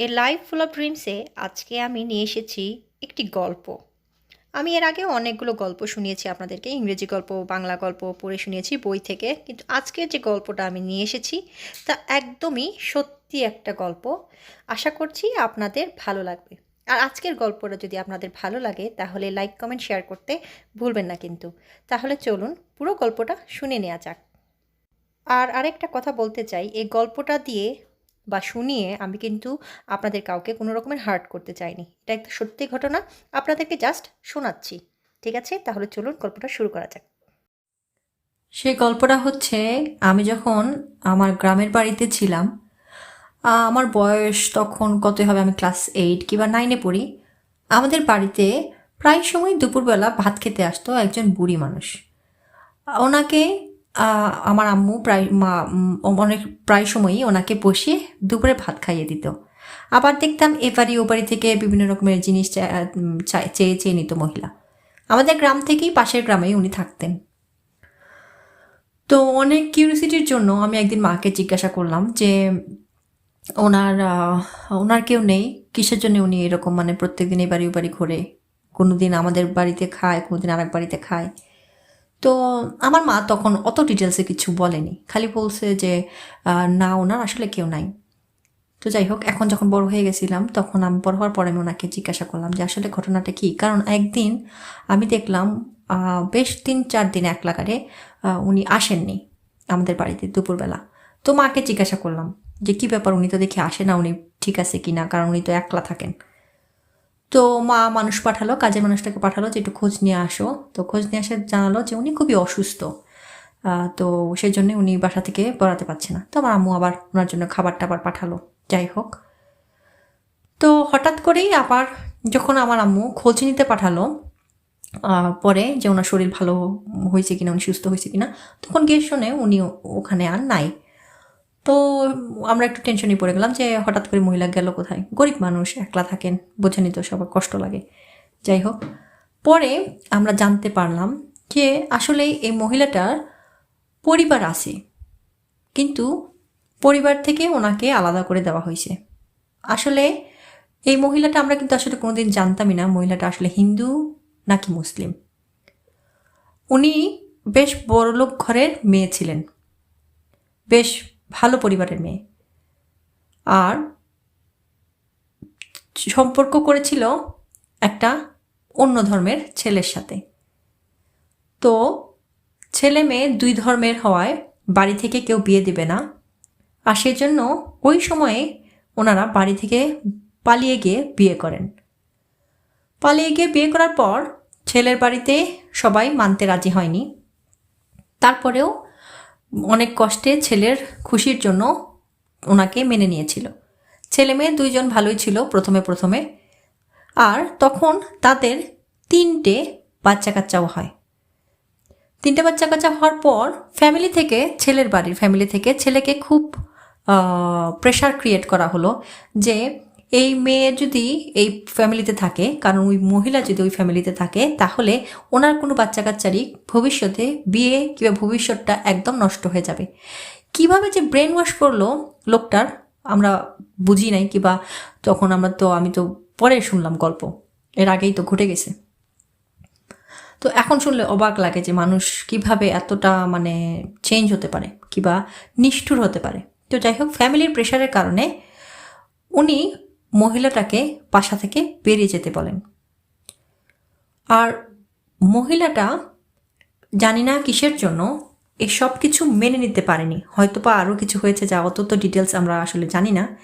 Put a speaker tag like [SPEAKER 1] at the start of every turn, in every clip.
[SPEAKER 1] A life full of ড্রিমসে আজকে আমি নিয়ে এসেছি একটি গল্প। আমি এর আগে অনেকগুলো গল্প শুনিয়েছি আপনাদেরকে, ইংরেজি গল্প, বাংলা গল্প পড়ে শুনিয়েছি, বই থেকে। কিন্তু আজকের যে গল্পটা আমি নিয়ে এসেছি, তা একদমই সত্যি একটা গল্প। আশা করছি আপনাদের ভালো লাগবে। আর আজকের গল্পটা যদি আপনাদের ভালো লাগে, তাহলে লাইক, কমেন্ট, শেয়ার করতে ভুলবেন না কিন্তু। তাহলে চলুন পুরো গল্পটা শুনে নেওয়া যাক। আর আরেকটা কথা বলতে চাই, এই গল্পটা দিয়ে বা শুনিয়ে আমি কিন্তু আপনাদের কাউকে কোনো রকমের হার্ট করতে চাইনি। এটা একটা সত্যি ঘটনা, আপনাদেরকে জাস্ট শোনাচ্ছি। ঠিক আছে? তাহলে চলুন গল্পটা শুরু করা যাক।
[SPEAKER 2] সেই গল্পটা হচ্ছে, আমি যখন আমার গ্রামের বাড়িতে ছিলাম আমার বয়স তখন কত হবে? আমি ক্লাস এইট কিংবা নাইনে পড়ি। আমাদের বাড়িতে প্রায় সময় দুপুরবেলা ভাত খেতে আসতো একজন বুড়ি মানুষ। ওনাকে আমার আম্মু প্রায়, মা অনেক, প্রায় সময়ই ওনাকে বসিয়ে দুপুরে ভাত খাইয়ে দিত। আবার দেখতাম এ ওপারি থেকে বিভিন্ন রকমের জিনিস চেয়ে চেয়ে নিত মহিলা। আমাদের গ্রাম থেকেই পাশের গ্রামেই উনি থাকতেন। তো অনেক কিউরিসিটির জন্য আমি একদিন মাকে জিজ্ঞাসা করলাম যে, ওনার ওনার কেউ নেই? কিসের জন্য উনি এরকম মানে প্রত্যেকদিন এই বাড়ি ও বাড়ি ঘোরে? কোনো দিন আমাদের বাড়িতে খায় কোনো দিন আরেক বাড়িতে খায়? তো আমার মা তখন অত ডিটেলসে কিছু বলেনি। খালি বলছে যে না, ওনার আসলে কেউ নাই। তো যাই হোক, এখন যখন বড় হয়ে গেছিলাম, তখন আমি বড় হওয়ার পরে আমি ওনাকে জিজ্ঞাসা করলাম যে, আসলে ঘটনাটা কি? কারণ একদিন আমি দেখলাম বেশ তিন, চার দিন এক লাগারে উনি আসেননি আমাদের বাড়িতে দুপুরবেলা। তো মাকে জিজ্ঞাসা করলাম যে, কি ব্যাপার? উনি তো দেখি আসে না, উনি ঠিক আছে কি না কারণ উনি তো একলা থাকেন। তো মা মানুষ পাঠালো, কাজের মানুষটাকে পাঠালো যে একটু খোঁজ নিয়ে আসো। তো খোঁজ নিয়ে এসে জানালো যে উনি খুবই অসুস্থ। তো সেই জন্য উনি বাসা থেকে পড়াতে পারছে না। তো আমার আম্মু আবার ওনার জন্য খাবার টাবার পাঠালো। যাই হোক। তো হঠাৎ করেই আবার যখন আমার আম্মু খোঁজ নিতে পাঠালো পরে যে ওনার শরীর ভালো হয়েছে কিনা, উনি সুস্থ হয়েছে কিনা, তখন গিয়ে শুনে উনি ওখানে আর নাই। তো আমরা একটু টেনশনই পড়ে গেলাম যে হঠাৎ করে মহিলা গেল কোথায়? গরিব মানুষ, একলা থাকেন বোঝেনি তো সবার কষ্ট লাগে। যাই হোক, পরে আমরা জানতে পারলাম যে আসলে এই মহিলাটার পরিবার আছে, কিন্তু পরিবার থেকে ওনাকে আলাদা করে দেওয়া হয়েছে। আসলে এই মহিলাটা আমরা কিন্তু আসলে কোনোদিন জানতামই না মহিলাটা আসলে হিন্দু নাকি মুসলিম। উনি বেশ বড়লোক ঘরের মেয়ে ছিলেন। বেশ ভালো পরিবারের মেয়ে। আর সম্পর্ক করেছিল একটা অন্য ধর্মের ছেলের সাথে। তো ছেলে মেয়ে দুই ধর্মের হওয়ায় বাড়ি থেকে কেউ বিয়ে দেবে না। আর সেজন্য ওই সময়ে ওনারা বাড়ি থেকে পালিয়ে গিয়ে বিয়ে করেন। পালিয়ে গিয়ে বিয়ে করার পর ছেলের বাড়িতে সবাই মানতে রাজি হয়নি। তারপরেও অনেক কষ্টে ছেলের খুশির জন্য ওনাকে মেনে নিয়েছিল। ছেলে মেয়ে দুইজন ভালোই ছিল প্রথমে প্রথমে। আর তখন তাদের তিনটে বাচ্চা কাচ্চাও হয়। তিনটে বাচ্চা কাচ্চা হওয়ার পর ফ্যামিলি থেকে, ছেলের বাড়ির ফ্যামিলি থেকে ছেলেকে খুব প্রেশার ক্রিয়েট করা হলো যে এই মেয়ে যদি এই ফ্যামিলিতে থাকে, কারণ ওই মহিলা যদি ওই ফ্যামিলিতে থাকে, তাহলে ওনার কোনো বাচ্চা কাচ্চারই ভবিষ্যতে বিয়ে কিংবা ভবিষ্যৎটা একদম নষ্ট হয়ে যাবে। কীভাবে যে ব্রেন ওয়াশ করল লোকটার, আমরা বুঝি নাই, কিংবা তখন আমরা তো, আমি তো পরে শুনলাম গল্প। এর আগেই তো ঘটে গেছে। তো এখন শুনলে অবাক লাগে যে মানুষ কীভাবে এতটা মানে চেঞ্জ হতে পারে, কিবা নিষ্ঠুর হতে পারে। তো যাই হোক ফ্যামিলির প্রেশারের কারণে উনি মহিলাটাকে বাসা থেকে বেরিয়ে যেতে বলেন। আর মহিলাটা জানি না কিসের জন্য এই সব কিছু মেনে নিতে পারেনি। হয়তো বা আরও কিছু হয়েছে যা অত তো ডিটেলস আমরা আসলে জানি না।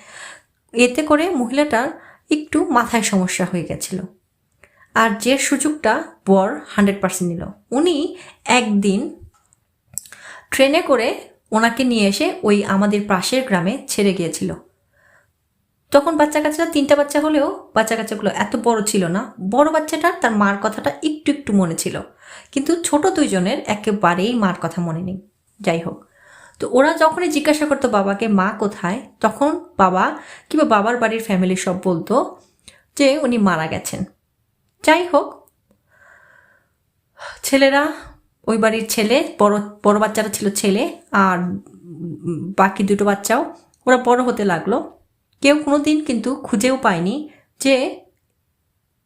[SPEAKER 2] এতে করে মহিলাটার একটু মাথায় সমস্যা হয়ে গেছিল। আর যে সুযোগটা বর হান্ড্রেড পার্সেন্ট নিল। উনি একদিন ট্রেনে করে ওনাকে নিয়ে এসে ওই আমাদের পাশের গ্রামে ছেড়ে গিয়েছিল। তখন বাচ্চা কাচ্চারা তিনটা বাচ্চা হলেও বাচ্চা কাচ্চাগুলো এত বড় ছিল না। বড় বাচ্চাটার তার মার কথাটা একটু একটু মনে ছিল। কিন্তু ছোট দুইজনের একেবারেই মার কথা মনে নেই। যাই হোক। তো ওরা যখনই জিজ্ঞাসা করতো বাবাকে, মা কোথায়? তখন বাবা কিংবা বাবার বাড়ির ফ্যামিলি সব বলতো যে উনি মারা গেছেন। যাই হোক। ছেলেরা, ওই বাড়ির ছেলে, বড় বড় বাচ্চাটা ছিল ছেলে, আর বাকি দুটো বাচ্চাও, ওরা বড় হতে লাগল। কেউ কোনো দিন কিন্তু খুঁজেও পায়নি যে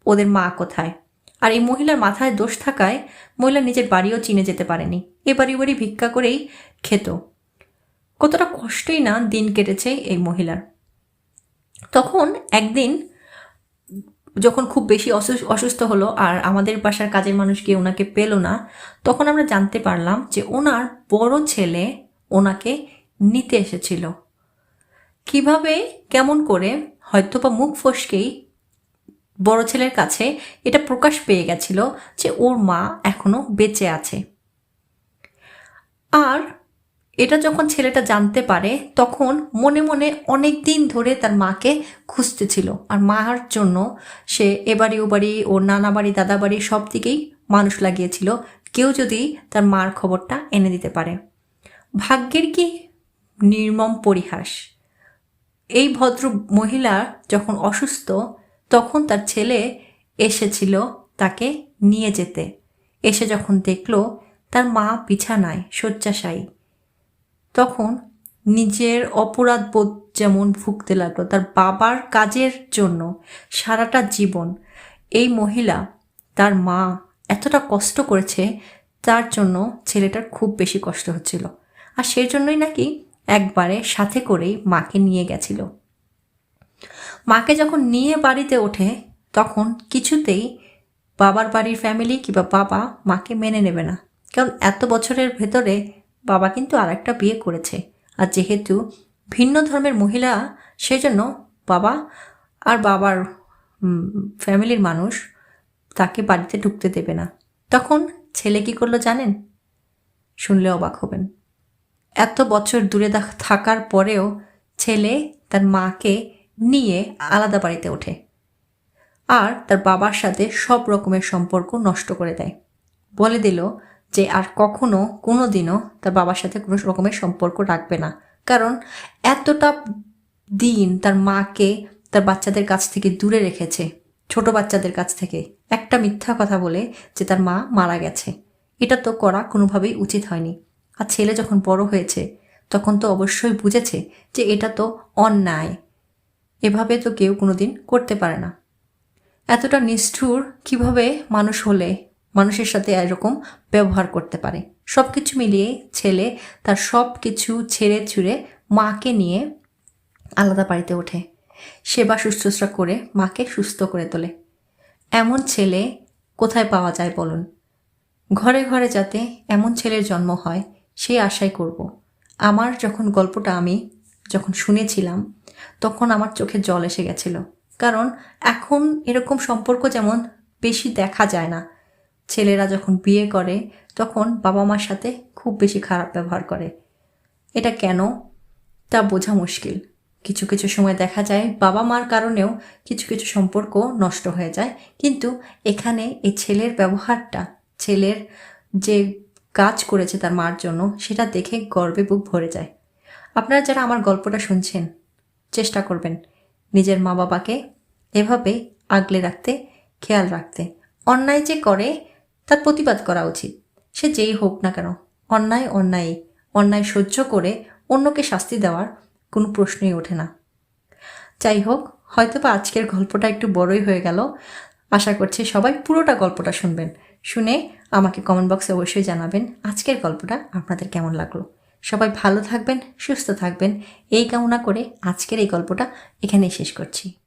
[SPEAKER 2] ওদের মা কোথায়। আর এই মহিলার মাথায় দোষ থাকায় মহিলা নিজের বাড়িও চিনে যেতে পারেনি। এ বাড়ি বাড়ি ভিক্ষা করেই খেত। কতটা কষ্টই না দিন কেটেছে এই মহিলার। তখন একদিন যখন খুব বেশি অসুস- অসুস্থ হলো আর আমাদের বাসার কাজের মানুষ গিয়ে ওনাকে পেল না, তখন আমরা জানতে পারলাম যে ওনার বড় ছেলে ওনাকে নিতে এসেছিল। কীভাবে, কেমন করে হয়তো বা মুখ ফসকেই বড় ছেলের কাছে এটা প্রকাশ পেয়ে গেছিল যে ওর মা এখনও বেঁচে আছে। আর এটা যখন ছেলেটা জানতে পারে, তখন মনে মনে অনেক দিন ধরে তার মাকে খুঁজতেছিল আর মার জন্য সে এবাড়ি ওবাড়ি, ওর নানা বাড়ি, দাদা বাড়ি সব দিকেই মানুষ লাগিয়েছিল। কেউ যদি তার মার খবরটা এনে দিতে পারে। ভাগ্যের কি নির্মম পরিহাস। এই ভদ্র মহিলা যখন অসুস্থ, তখন তার ছেলে এসেছিল তাকে নিয়ে যেতে। এসে যখন দেখল, তার মা বিছানায় শয্যাশায়ী। তখন নিজের অপরাধ বোধ যেমন ভুগতে লাগল, তার বাবার কাজের জন্য সারাটা জীবন এই মহিলা, তার মা এতটা কষ্ট করেছে, তার জন্য ছেলেটার খুব বেশি কষ্ট হচ্ছিল। আর সেই জন্যই নাকি একবারে সাথে করেই মাকে নিয়ে গেছিল। মাকে যখন নিয়ে বাড়িতে ওঠে, তখন কিছুতেই বাবার বাড়ির ফ্যামিলি কিংবা বাবা মাকে মেনে নেবে না। কারণ এত বছরের ভেতরে বাবা কিন্তু আর একটা বিয়ে করেছে। আর যেহেতু ভিন্ন ধর্মের মহিলা, সেজন্য বাবা আর বাবার ফ্যামিলির মানুষ তাকে বাড়িতে ঢুকতে দেবে না। তখন ছেলে কি করল জানেন? শুনলে অবাক হবেন। এত বছর দূরে থাকার পরেও ছেলে তার মাকে নিয়ে আলাদা বাড়িতে ওঠে। আর তার বাবার সাথে সব রকমের সম্পর্ক নষ্ট করে দেয়। বলে দিল যে আর কখনো কোনো দিনও তার বাবার সাথে কোনো রকমের সম্পর্ক রাখবে না। কারণ এতটা দিন তার মাকে তার বাচ্চাদের কাছ থেকে দূরে রেখেছে, ছোট বাচ্চাদের কাছ থেকে। একটা মিথ্যা কথা বলে যে তার মা মারা গেছে। এটা তো করা কোনোভাবেই উচিত হয়নি। আর ছেলে যখন বড় হয়েছে, তখন তো অবশ্যই বুঝেছে যে এটা তো অন্যায়। এভাবে তো কেউ কোনোদিন করতে পারে না। এতটা নিষ্ঠুর কীভাবে মানুষ হলে মানুষের সাথে এরকম ব্যবহার করতে পারে? সব কিছু মিলিয়ে ছেলে তার সব কিছু ছেড়ে ছুড়ে মাকে নিয়ে আলাদা বাড়িতে ওঠে। সেবা শুশ্রূষা করে মাকে সুস্থ করে তোলে। এমন ছেলে কোথায় পাওয়া যায় বলুন? ঘরে ঘরে যাতে এমন ছেলের জন্ম হয় সেই আশাই করব। আমার যখন গল্পটা আমি যখন শুনেছিলাম, তখন আমার চোখে জল এসে গেছিল। কারণ এখন এরকম সম্পর্ক যেমন বেশি দেখা যায় না। ছেলেরা যখন বিয়ে করে, তখন বাবা মার সাথে খুব বেশি খারাপ ব্যবহার করে। এটা কেন? তা বোঝা মুশকিল। কিছু কিছু সময় দেখা যায় বাবা মার কারণেও কিছু কিছু সম্পর্ক নষ্ট হয়ে যায়। কিন্তু এখানে এই ছেলের ব্যবহারটা, ছেলের যে কাজ করেছে তার মার জন্য, সেটা দেখে গর্বে বুক ভরে যায়। আপনারা যারা আমার গল্পটা শুনছেন, চেষ্টা করবেন নিজের মা বাবাকে এভাবে আগলে রাখতে, খেয়াল রাখতে। অন্যায় যে করে, তার প্রতিবাদ করা উচিত। সে যেই হোক না কেন, অন্যায় অন্যায় অন্যায় সহ্য করে অন্যকে শাস্তি দেওয়ার কোনো প্রশ্নই ওঠে না। যাই হোক হয়তো বা আজকের গল্পটা একটু বড়ই হয়ে গেল। আশা করছি সবাই পুরোটা গল্পটা শুনবেন। শুনে আমাকে কমেন্ট বক্সে অবশ্যই জানাবেন আজকের গল্পটা আপনাদের কেমন লাগল। সবাই ভালো থাকবেন, সুস্থ থাকবেন। এই কামনা করে আজকের এই গল্পটা এখানেই শেষ করছি।